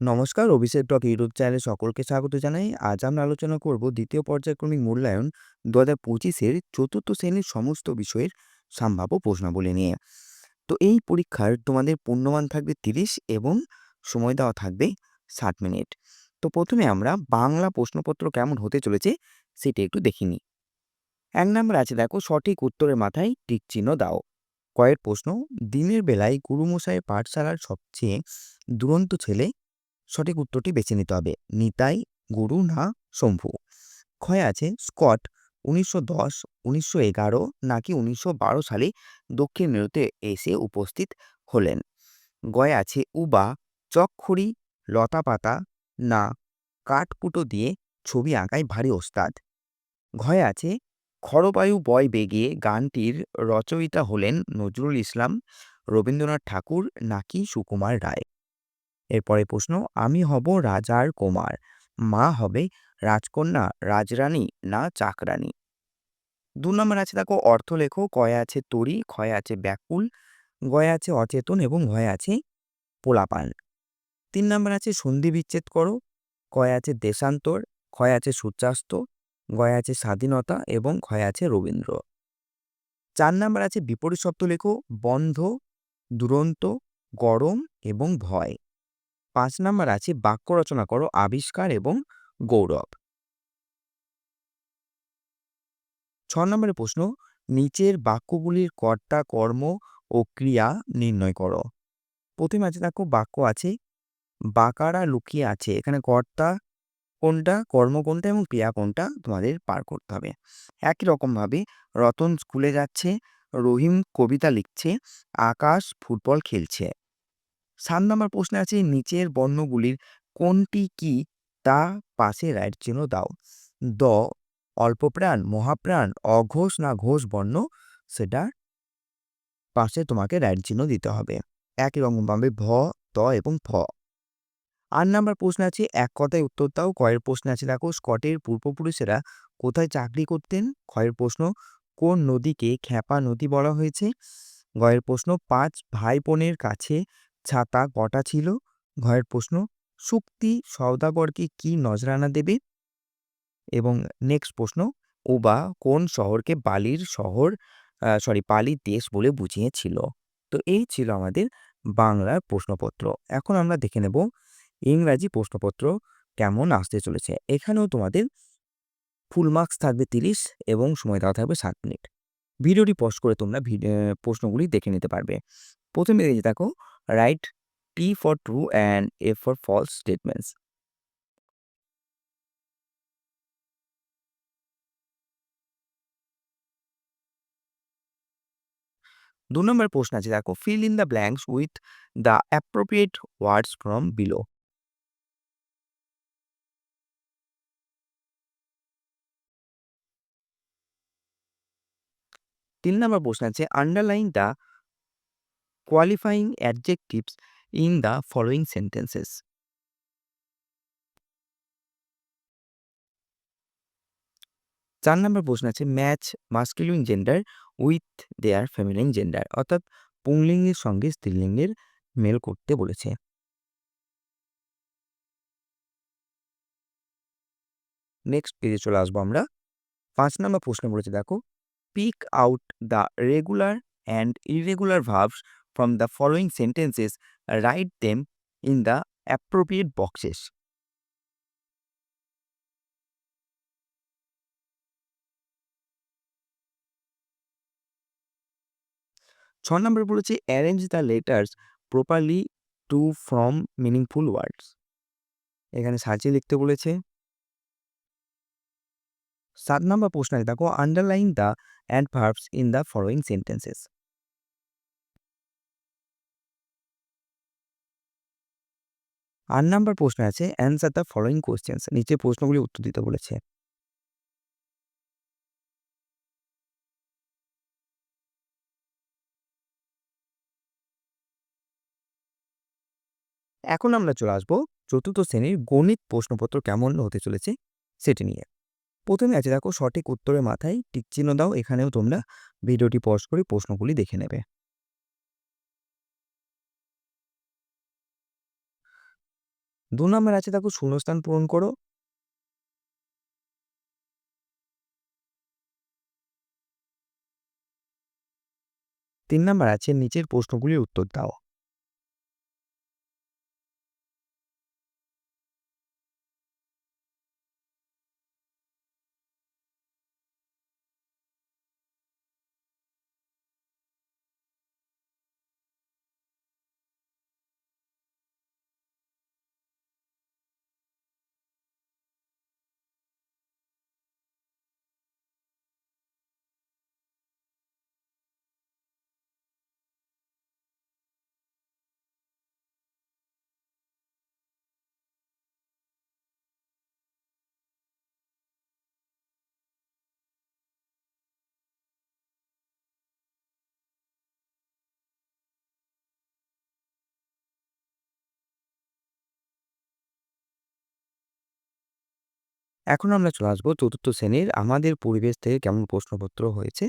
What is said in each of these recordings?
নমস্কার, অভিষেক টক ইউটিউব চ্যানেলে সকলকে স্বাগত জানাই। আজ আমরা আলোচনা করব দ্বিতীয় পর্যায়ক্রমিক মূল্যায়ন দু হাজার পঁচিশের চতুর্থ শ্রেণির সমস্ত বিষয়ের সম্ভাব্য প্রশ্নাবলী নিয়ে। তো এই পরীক্ষার তোমাদের পূর্ণমান থাকবে তিরিশ এবং সময় দেওয়া থাকবে ষাট মিনিট। তো প্রথমে আমরা বাংলা প্রশ্নপত্র কেমন হতে চলেছে সেটা একটু দেখিনি এক নম্বর আছে, দেখো, সঠিক উত্তরের মাথায় টিক চিহ্ন দাও। কয়ের প্রশ্ন, দিনের বেলায় গুরুমশাইয়ের পাঠশালার সবচেয়ে দুরন্ত ছেলে সঠিক উত্তরটি বেছে নিতে হবে। নিতাই গুরু না শম্ভু। ক্ষয় আছে স্কট, উনিশশো দশ এগারো নাকি উনিশশো বারো সালে দক্ষিণ মেরুতে এসে উপস্থিত হলেন। গয় আছে উবা, চকখড়ি, লতাপাতা না কাঠকুটো দিয়ে ছবি আঁকায় ভারী ওস্তাদ। ঘয়ে আছে খরবায়ু বয় বেগে গানটির রচয়িতা হলেন নজরুল ইসলাম, রবীন্দ্রনাথ ঠাকুর নাকি সুকুমার রায়। এরপরে প্রশ্ন, আমি হব রাজার কুমার, মা হবে রাজকন্যা, রাজরানী না চাকরানী? দু নম্বর আছে দেখো অর্থ লেখো কয়ে আছে তরি, ক্ষয়ে আছে ব্যাকুল, গয়ে আছে অচেতন এবং ভয়ে আছে পোলাপান। তিন নম্বর আছে সন্ধি বিচ্ছেদ করো, কয়ে আছে দেশান্তর, ক্ষয় আছে সূর্যাস্ত, গয়ে আছে স্বাধীনতা এবং ক্ষয় আছে রবীন্দ্র। চার নম্বর আছে বিপরীত শব্দ লেখো, বন্ধ, দুরন্ত, গরম এবং ভয়। পাঁচ নাম্বার আছে, বাক্য রচনা করো, আবিষ্কার এবং গৌরব। ছ নম্বরের প্রশ্ন, নিচের বাক্যগুলির কর্তা, কর্ম ও ক্রিয়া নির্ণয় করো। প্রথমে আছে দেখো, বাক্য আছে, বাকারা লুকিয়ে আছে, এখানে কর্তা কোনটা, কর্ম কোনটা এবং ক্রিয়া কোনটা তোমাদের পার করতে হবে। একই রকমভাবে রতন স্কুলে যাচ্ছে, রহিম কবিতা লিখছে, আকাশ ফুটবল খেলছে। সাত নম্বর প্রশ্নে আছে, নিচের বর্ণগুলির কোনটি কি তা পাশে রায়ের চিহ্ন দাও। দ, অল্পপ্রাণ, মহাপ্রাণ, অঘোষ না ঘোষ বর্ণ, সেটা পাশে তোমাকে রায়ের চিহ্ন দিতে হবে। এক একই রকমভাবে ভ, ত এবং ফ। আট নাম্বার প্রশ্ন আছে, এক কথায় উত্তর দাও। কয়ের প্রশ্ন আছে, দেখো, স্কটের পূর্বপুরুষেরা কোথায় চাকরি করতেন? ক্ষয়ের প্রশ্ন, কোন নদীকে খ্যাপা নদী বলা হয়েছে? গয়ের প্রশ্ন, পাঁচ ভাই বোনের কাছে ছাতা কটা ছিল? ঘয়ের প্রশ্ন, শুক্তি সওদাগরকে কি নজরানা দেবে? এবং নেক্সট প্রশ্ন ওবা কোন শহরকে বালির শহর সরি বালির দেশ বলে বুঝিয়েছিল? তো এই ছিল আমাদের বাংলার প্রশ্নপত্র। এখন আমরা দেখে নেব ইংরাজি প্রশ্নপত্র কেমন আসতে চলেছে। এখানেও তোমাদের ফুল মার্কস থাকবে তিরিশ এবং সময় দেওয়া থাকবে সাত মিনিট। ভিডিওটি পজ করে তোমরা প্রশ্নগুলি দেখে নিতে পারবে। প্রথমে দেখে দেখো write T for true and F for false statements. দু নম্বর প্রশ্ন আছে, দেখো fill in the blanks with the appropriate words from below তিন নম্বর প্রশ্ন আছে underline the qualifying adjectives in the following sentences. চার নম্বর প্রশ্ন আছে match masculine gender with their feminine gender অর্থাৎ পুংলিঙ্গের সঙ্গে স্ত্রীলিঙ্গের মেল করতে বলেছে নেক্সট পেজে চলে আসব আমরা পাঁচ নম্বর প্রশ্ন বলেছে, দেখো pick out the regular and irregular verbs from the following sentences, write them in the appropriate boxes. ছ নম্বর বলেছে arrange the letters properly to form meaningful words এখানে সাজিয়ে লিখতে বলেছে। সাত নম্বর প্রশ্ন দেখো underline the and verbs in the following sentences আট নাম্বার প্রশ্ন আছে অ্যান্সার দ্য ফলোয়িং কোয়েশ্চেন্স নিচে প্রশ্নগুলি উত্তর দিতে বলেছে। এখন আমরা চলে আসব চতুর্থ শ্রেণির গণিত প্রশ্নপত্র কেমন হতে চলেছে সেটি নিয়ে। প্রথমে আছে দেখো সঠিক উত্তরের মাথায় টিকচিহ্ন দাও, এখানেও তোমরা ভিডিওটি পজ করে প্রশ্নগুলি দেখে নেবে। দু নম্বর আছে দেখো শূন্যস্থান পূরণ করো। তিন নম্বর আছে নিচের প্রশ্নগুলির উত্তর দাও। এখন আমরা চলে আসব চতুর্থ শ্রেণির আমাদের পরিবেশ থেকে কেমন প্রশ্নপত্র হয়েছে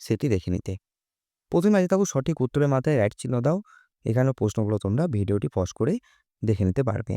সেটি দেখে নিতে। প্রথমে আজ তাকে সঠিক উত্তরের মাথায় রাইট চিহ্ন দাও, এখানে প্রশ্নগুলো তোমরা ভিডিওটি পজ করে দেখে নিতে পারবে।